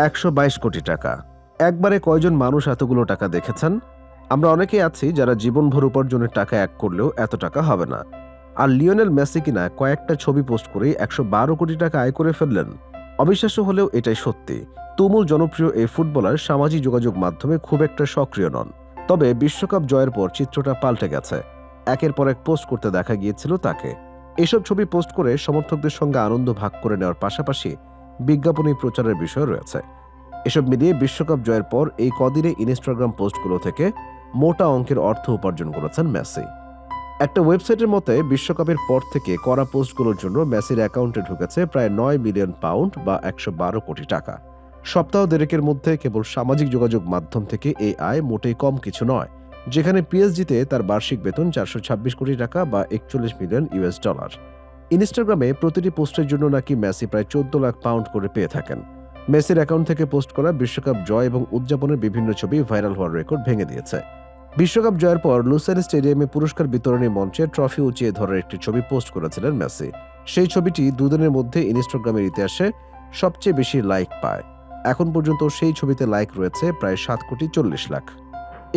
একশো বাইশ কোটি টাকা। একবারে কয়জন মানুষ এতগুলো টাকা দেখেছেন? আমরা অনেকেই আছি যারা জীবনভর উপার্জনের টাকা এক করলেও এত টাকা হবে না। আর লিওনেল মেসি কিনা কয়েকটা ছবি পোস্ট একশো বারো কোটি টাকা আয় করে ফেললেন। অবিশ্বাস্য হলেও এটাই সত্যি। তুমুল জনপ্রিয় এই ফুটবলার সামাজিক যোগাযোগ মাধ্যমে খুব একটা সক্রিয় নন। তবে বিশ্বকাপ জয়ের পর চিত্রটা পাল্টে গেছে। একের পর এক পোস্ট করতে দেখা গিয়েছিল তাকে। এসব ছবি পোস্ট করে সমর্থকদের সঙ্গে আনন্দ ভাগ করে নেওয়ার পাশাপাশি বিজ্ঞাপনী প্রচারের বিষয় রয়েছে। এসব মিলিয়ে বিশ্বকাপ জয়ের পর এই কদিনে ইনস্টাগ্রাম পোস্টগুলো থেকে মোটা অঙ্কের অর্থ উপার্জন করেছেন মেসি। একটা ওয়েবসাইটের মতে, বিশ্বকাপের পর থেকে করা পোস্টগুলোর জন্য মেসির অ্যাকাউন্টে ঢুকেছে প্রায় নয় মিলিয়ন পাউন্ড বা একশো বারো কোটি টাকা। সপ্তাহ দেড়েকের মধ্যে কেবল সামাজিক যোগাযোগ মাধ্যম থেকে এই আয় মোটেই কম কিছু নয়, যেখানে পিএসজিতে তার বার্ষিক বেতন চারশো ছাব্বিশ কোটি টাকা বা একচল্লিশ মিলিয়ন ইউএস ডলার ইনস্টাগ্রামে প্রতিটি পোস্টের জন্য নাকি মেসি প্রায় চোদ্দ লাখ পাউন্ড করে পেয়ে থাকেন। মেসির অ্যাকাউন্ট থেকে পোস্ট করা বিশ্বকাপ জয় এবং উদযাপনের বিভিন্ন ছবি ভাইরাল হওয়ার রেকর্ড ভেঙে দিয়েছে। বিশ্বকাপ জয়ের পর লুসেন স্টেডিয়ামে পুরস্কার বিতরণী মঞ্চে ট্রফি উঁচিয়ে ধরার একটি ছবি পোস্ট করেছিলেন মেসি। সেই ছবিটি দুদিনের মধ্যে ইনস্টাগ্রামের ইতিহাসে সবচেয়ে বেশি লাইক পায়। এখন পর্যন্ত সেই ছবিতে লাইক রয়েছে প্রায় সাত কোটি চল্লিশ লাখ।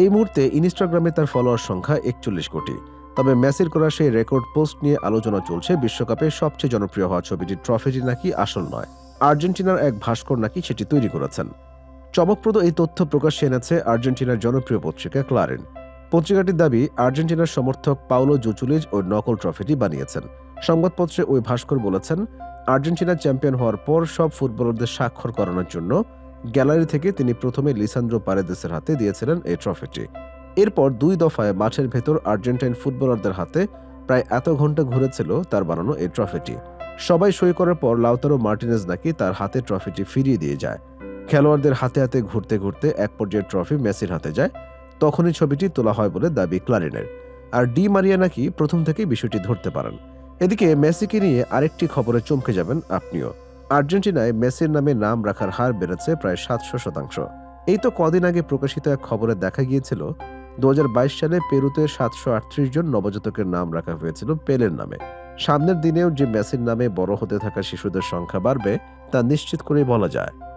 এই মুহূর্তে ইনস্টাগ্রামে তার ফলোয়ার সংখ্যা একচল্লিশ কোটি। তবে মেসির করা সেই রেকর্ড পোস্ট নিয়ে আলোচনা চলছে বিশ্বকাপে সবচেয়ে জনপ্রিয় হওয়া ছবিটির ট্রফিটি নাকি আসল নয়। আর্জেন্টিনার এক ভাস্কর নাকি সেটি তৈরি করেছেন। চমকপ্রদ এই তথ্য প্রকাশ্যে এনেছে আর্জেন্টিনার জনপ্রিয় পত্রিকা ক্লারেন। পত্রিকাটির দাবি, আর্জেন্টিনার সমর্থক পাওলো জুচুলিজ ওই নকল ট্রফিটি বানিয়েছেন। সংবাদপত্রে ওই ভাস্কর বলেছেন, আর্জেন্টিনা চ্যাম্পিয়ন হওয়ার পর সব ফুটবলারদের স্বাক্ষর করানোর জন্য গ্যালারি থেকে তিনি প্রথমে লিসান্দ্রো পারেদেসের হাতে দিয়েছিলেন এই ট্রফিটি। এরপর দুই দফায় মাঠের ভেতর আর্জেন্টাইন ফুটবলারদের হাতে প্রায় এত ঘণ্টা ঘুরেছিল তার বানানো এই ট্রফিটি। সবাই সই করার পর লাউতারো মার্টিনেজ নাকি তার হাতে ট্রফিটি ফিরিয়ে দিয়ে যায়। খেলোয়াড়দের হাতে হাতে ঘুরতে ঘুরতে এক পর্যায়ে ট্রফি মেসির হাতে যায়, তখনই ছবিটি তোলা হয় বলে দাবি ক্লারিনের। আর ডি মারিয়া নাকি প্রথম থেকেই বিষয়টি ধরতে পারেন। এদিকে মেসিকে নিয়ে আরেকটি খবরে চমকে যাবেন আপনিও। আর্জেন্টিনায় মেসির নামে নাম রাখার হার বেড়েছে প্রায় সাতশো শতাংশ। এই তো কদিন আগে প্রকাশিত এক খবরে দেখা গিয়েছিল দু হাজার বাইশ সালে পেরুতে সাতশো আটত্রিশ জন নবজাতকের নাম রাখা হয়েছিল পেলের নামে। সামনের দিনেও যে মেসির নামে বড় হতে থাকা শিশুদের সংখ্যা বাড়বে, তা নিশ্চিত করে বলা যায়।